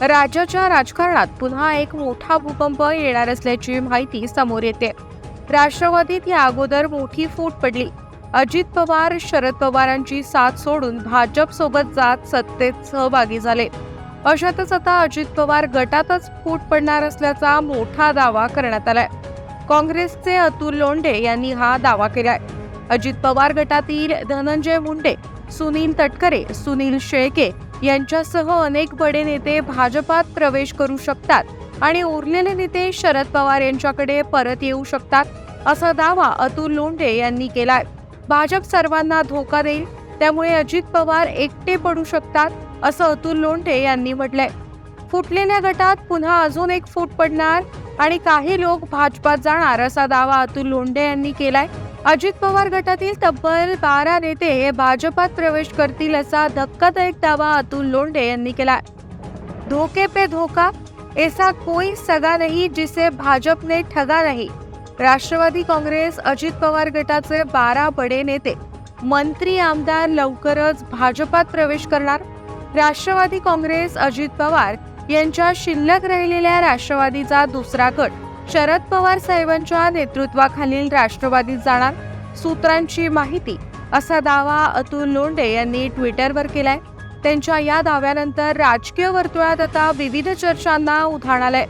राज्याच्या राजकारणात पुन्हा एक मोठा भूकंप येणार असल्याची माहिती समोर येते. राष्ट्रवादीत या अगोदर मोठी फूट पडली. अजित पवार शरद पवारांची साथ सोडून भाजप सोबत जात सत्तेत सहभागी झाले. अशातच आता अजित पवार गटातच फूट पडणार असल्याचा मोठा दावा करण्यात आलाय. काँग्रेसचे अतुल लोंढे यांनी हा दावा केलाय. अजित पवार गटातील धनंजय मुंडे सुनील तटकरे सुनील शेळके यांच्यासह अनेक बडे नेते भाजपात प्रवेश करू शकतात आणि उरलेले नेते शरद पवार यांच्याकडे परत येऊ शकतात असा दावा अतुल लोंढे यांनी केलाय. भाजप सर्वांना धोका देईल त्यामुळे अजित पवार एकटे पडू शकतात असं अतुल लोंढे यांनी म्हटलंय. फुटलेल्या गटात पुन्हा अजून एक फूट पडणार आणि काही लोक भाजपात जाणार असा दावा अतुल लोंढे यांनी केलाय. अजित पवार गटातील तब्बल बारा नेते हे भाजपात प्रवेश करतील असा धक्कादायक दावा अतुल लोंढे यांनी केलाय. धोके पे धोका ऐसा कोई सगा नाही जिसे भाजपने ठगा नाही. राष्ट्रवादी काँग्रेस अजित पवार गटाचे बारा बडे नेते. मंत्री आमदार लवकरच भाजपात प्रवेश करणार. राष्ट्रवादी काँग्रेस अजित पवार यांच्या शिल्लक राहिलेल्या राष्ट्रवादीचा दुसरा गट. शरद पवार साहेबांच्या नेतृत्वाखालील राष्ट्रवादीत जाणार सूत्रांची माहिती असा दावा अतुल लोंढे यांनी ट्विटरवर केलाय. त्यांच्या या दाव्यानंतर राजकीय वर्तुळात आता विविध चर्चांना उधाण आलंय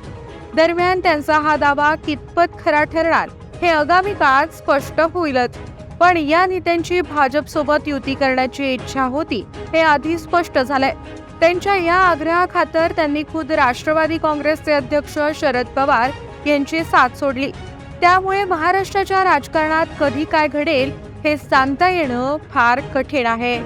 दरम्यान त्यांचा हा दावा कितपत खरा ठरणार हे आगामी काळात स्पष्ट होईलच. पण या नेत्यांची भाजपसोबत युती करण्याची इच्छा होती हे आधी स्पष्ट झालंय. त्यांच्या या आग्रहाखातर त्यांनी खुद राष्ट्रवादी काँग्रेसचे अध्यक्ष शरद पवार यांची साथ सोडली. त्यामुळे महाराष्ट्राच्या राजकारणात कधी काय घडेल हे सांगता येणं फार कठीण आहे.